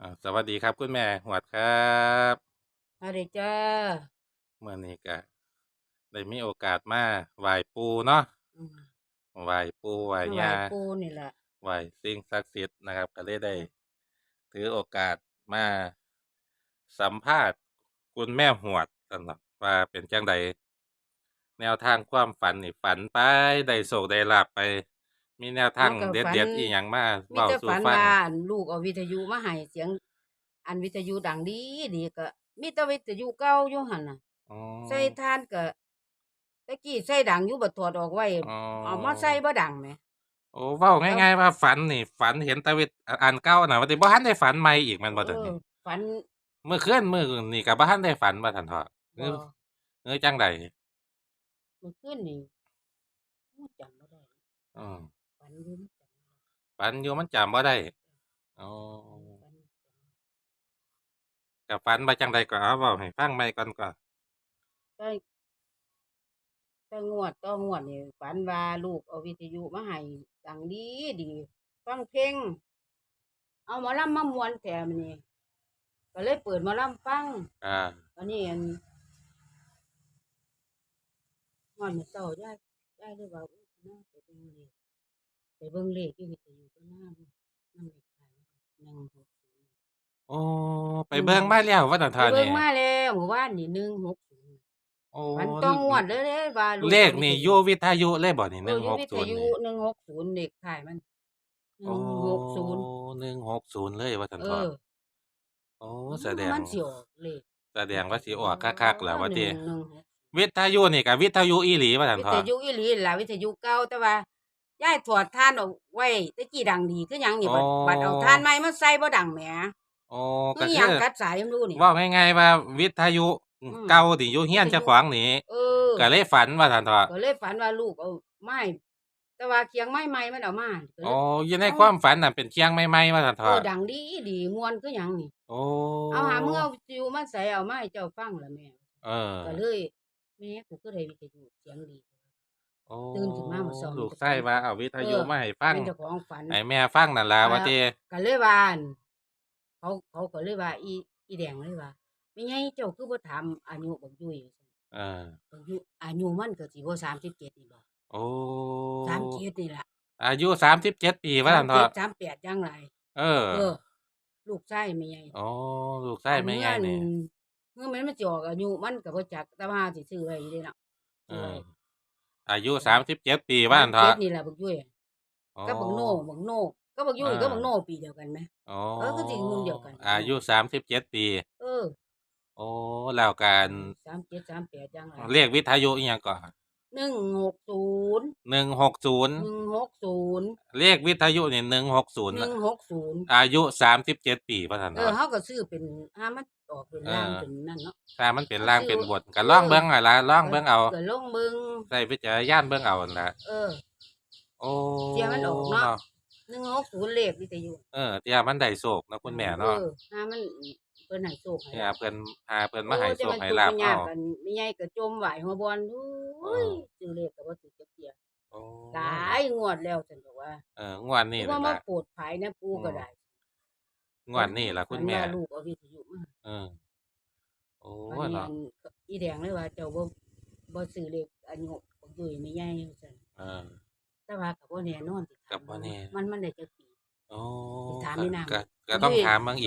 อ่าสวัสดีครับคุณแม่หวดครับอะไรจ้าเมื่อนี้ก็ได้มีโอกาสมาไหว้ปูเนาะอืมไหว้ปูไหว้มาไหว้ย่าปูนี่แหละไหว้สิ่งศักดิ์สิทธิ์นะครับ ก็เลยได้ ถือโอกาสมาสัมภาษณ์คุณแม่หวดสำหรับว่าเป็นจังใดแนวทางความฝันนี่ฝันไปได้โศกได้ลาบไป มีแนวทางมันก็เด็ดฝัน เด็ดอีหยังมามีเบาแต่สู่ฝันฟังว่าอันลูกเอาวิทยุมาให้เสียง อันวิทยุดังดีดีก็ มีแต่วิทยุเก่าอยู่หั่นน่ะ อ๋อใส่ทานก็ตะกี้ใส่ดังอยู่บ่ถอดออกไว้อ๋อเอามาใส่บ่ดังแหมโอ้เว้าง่ายๆว่าฝันนี่ ฝันเห็นแตะวิตอันเก่าน่ะว่าแต่บ่ทันได้ฝันใหม่อีกแมันบ่เอตอนอนี้ฝันเมื่อคืนมื้อนี่ก็บ่ทันได้ฝันว่าท่านเถาะเอบ่อเออจังใดเมื่อคืนนี่จำบ่ได้ อือ ฝันอยู่มันจำบ่ได้ฝันอยู่มันจำบ่ได้อ๋อฝันก็ฝันว่าจังใดก็เอาเว้าให้ฟังใหม่ก่อนก็ได้แต่งวดต่องวดนี่ฝันว่าลูกเอาวิทยุมาให้ดังดีดีฟังเพลงเอาหมอลำมามวนแถมนี่ก็เลยเปิดหมอลำฟัง อ่า อันนี้อันงอนมื้อเช้าย้ายย้ายเลยว่าอุ๊ยน่าไปเบิ่งเลข ไปเบิ่งเลขอยู่วิทยุก็น่ามันเลขขายหนึ่งหกศูนย์โอ้ไปเบิ่งมาแล้วว่าท่านไปเถาะเบิ่นี่งมาแล้วเมื่อวานนี่หนึ่งหกศูนย์โอ้มันต้องงวดเลยเด้ว่าเลขนี่อยู่วิทยุเลยบ่นี่เอออยู่วิท160ยุนี่หนึ่งหกศูนย์เลขขายมันหโอ้นึ่งหกศูนย์160เลยว่าท่านเอเถาะอโอ้แสดงมันสิออกเลขแสดงว่าสิออกคักๆแล้วว่าติหนึ่งหนึ่งหก วิทยุนี่ก็วิทยุอีหลีว่าท่านวิทเถาะยุอีหลีล่ะวิทยุเก่าแต่ว่า ย้ายถอดทานออกไว้แตะกี้ดังดีคือหยังนี่บัดบัดเอาทานใหม่มาใส่บ่ดังแหมโอ้คืก็อหคืยังอกัดสายมันรู้นี่เว่าง่ายๆว่าวิทยุอืม เก่าที่อยู่เฮียนวิทยุเจ้าของนี่เออก็เลยฝันว่าท่านเถาะก็เลยฝันว่าลูกเอาไม้แต่ว่าเคียงไม้ใหม่มันเอามาก็เลโอ้ยอยู่ในความฝันน่ะเป็นเชียงใหม่ๆว่าท่านเอเถาะอดังดีดีม่วนคือหยังนี่ โอ้เอาหามึงเอาจิวมาใส่เอามาให้เจ้าฟังล่ะแม่ เออ ก็เลยแม่กูก็ได้วิทยุเสียงดี โอ้ตื่นขึ้นมามื้อเช้า ลูกไส้ว่าเอาวิทยุเออมาให้ฟังเป็นเจ้าของฝัน ให้แม่ฟังนั่นล่ะว่าติก็เลยว่าอั่นเขาเขาก็เลยว่าอีอีแดงเลยว่าไม่ไงเจ้าคือบ่ถามอายุบักยุ้ยเออ บักยุอายุมันก็สิบ่37นี่บ่โอ้37นี่ล่ะอายุ37ปีว่าท่านเถาะ37 38จังไรเออเออ ลูกชายไม่ไงโอ้ลูกไส้ไม่ไงนี่ เมื่อมันมันสิออกอายุมันก็บ่จักแต่ว่าสิซื้อไว้อยู่เด้เนาะเออ อายุ37ปีว่าท่านเถาะ37นี่ล่ะบักยุ้ยอ๋อก็บักโน่บักโน่ก็บักยุ้ยอ่าก็บักโน่ปีเดียวกันไหมอ๋อเออก็สิรุ่นเดียวกัน อายุ37ปี เออ โอ้แล้วการ37 38จังไรเรียกวิทยุอีห ยังก่อน160หนึ่งหกศูนย์160เลขวิทยุนี่หนึ่งหกศูนย์160อายุสามสิบเจ็ดปีพระท่านเออเฮาก็ซื้อเป็นหามันออกเป็นล่างเออเป็นนั่นเนาะถ้ามันเป็นร่างเป็นบทก็ล่องเบิ้งอะไรล่ะล่องเบิ้งเอาก็ลงเบิ่งใส่วิจารณญาณเบิ้งเอานั่นล่ะเออโอ้เสียมันออกเนาะ 160เลขวิทยุเออเที่ยมันได้โศกนะคุณแม่เนาะออหามันเพิ่นให้โชคให้เนี่ยเพิ่นพาเพิ่นมาให้โศกให้โอ้ลาบจะมันเอาทุกข์มันยากกันไม่ใหญ่ก็จมไหวหัวบอลโอ้ยเออ ซื้อเลขก็บ่ถูกจักเที่ยโอ้หลายงวดแล้วฉันบอกว่าเอองวดนี้ว่าล่ะมาล่ะ โปรดภายนะปูก็ได้งวดนี้ล่ะคุณแม่ ฝันว่าลูกเอาวิทยุมาเออ โอ้วันนี้เนาะอันอีแดงเลยว่าเจ้าบ่บ่ซื้อเลขอายุบ่อยู่ไม่ใหญ่ซั่น เออ แต่ว่าก็บ่แน่นอนสิถามก็บ่แน่ มันมันได้จักปีโอ้ถามอีนาง ก็ก็ต้องถามเบิ่งอีก